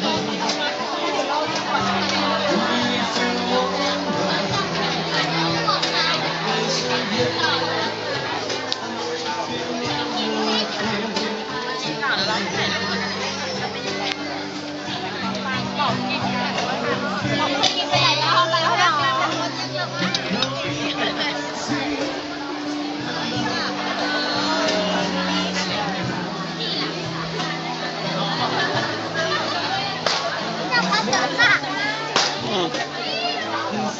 Father.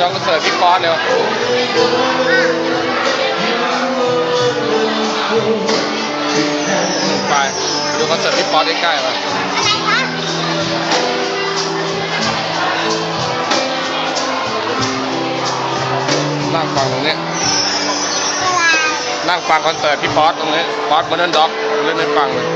ก็ต้องเสิร์ฟพี่ป๊อตเร็วไปดูคอนเสิร์ตพี่ป๊อตใกล้ๆมานั่งฟังตรงนี้นั่งฟังคอนเสิร์ตพี่ป๊อตตรงนี้ป๊อตมอนเดนด็อกเล่นให้ฟังเลย